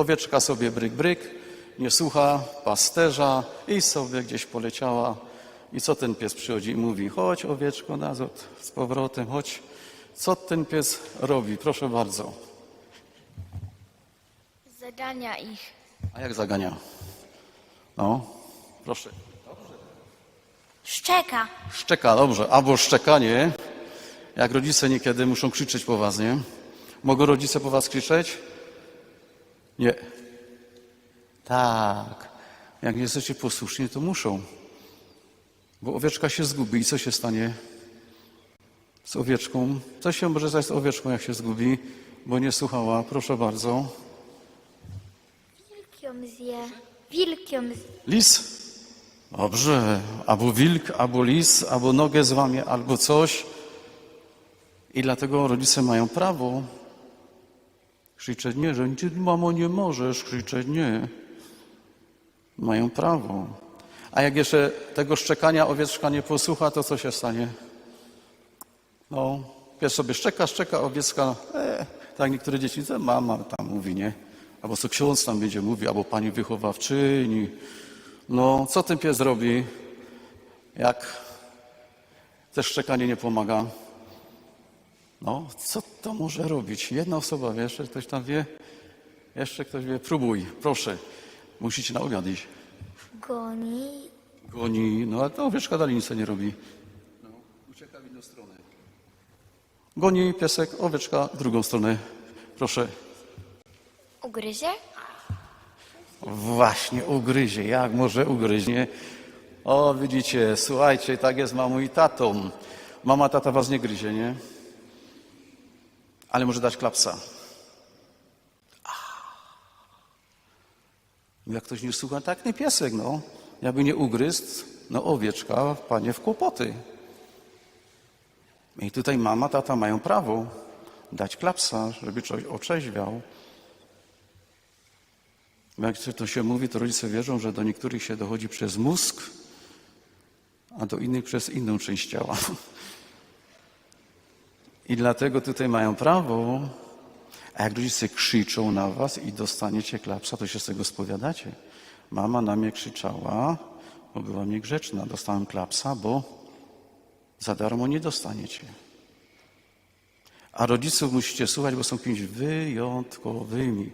Owieczka sobie bryk, bryk, nie słucha pasterza i sobie gdzieś poleciała. I co ten pies przychodzi i mówi? Chodź, owieczko, nazad z powrotem, chodź. Co ten pies robi? Proszę bardzo. Zadania ich. A jak zagania? No, proszę. Szczeka. Szczeka, dobrze. Albo szczekanie, jak rodzice niekiedy muszą krzyczeć po was, nie? Mogą rodzice po was krzyczeć? Nie. Tak. Jak nie jesteście posłuszni, to muszą. Bo owieczka się zgubi i co się stanie z owieczką? Co się może stać z owieczką, jak się zgubi, bo nie słuchała? Proszę bardzo. Wilk ją zje. Wilk ją zje. Lis? Dobrze. Albo wilk, albo lis, albo nogę złamie, albo coś. I dlatego rodzice mają prawo krzyczeć nie, że ty, mamo nie możesz krzyczeć nie. Mają prawo. A jak jeszcze tego szczekania owieczka nie posłucha, to co się stanie? No, pies sobie szczeka, szczeka, owiecka, e, tak niektóre dzieci, co mama tam mówi, nie? Albo co ksiądz tam będzie mówił, albo pani wychowawczyni. No, co ten pies robi, jak te szczekanie nie pomaga? No, co to może robić? Jedna osoba wie, jeszcze ktoś tam wie, jeszcze ktoś wie, próbuj, proszę. Musicie na obiad iść. Goni. Goni, no a to owieczka dalej nic nie robi. No, ucieka w inną stronę. Goni piesek, owieczka w drugą stronę. Proszę. Ugryzie? Właśnie, ugryzie. Jak może ugryźnie? O, widzicie, słuchajcie, tak jest mamą i tatą. Mama, tata was nie gryzie, nie? Ale może dać klapsa. Jak ktoś nie słucha, tak nie piesek, no. Jakby nie ugryzł, no owieczka, panie w kłopoty. I tutaj mama, tata mają prawo dać klapsa, żeby coś otrzeźwiał. Bo Jak to się mówi, to rodzice wierzą, że do niektórych się dochodzi przez mózg, a do innych przez inną część ciała. I dlatego tutaj mają prawo, a jak rodzice krzyczą na was i dostaniecie klapsa, to się z tego spowiadacie. Mama na mnie krzyczała, bo była niegrzeczna. Dostałem klapsa, bo za darmo nie dostaniecie. A rodziców musicie słuchać, bo są kimś wyjątkowymi.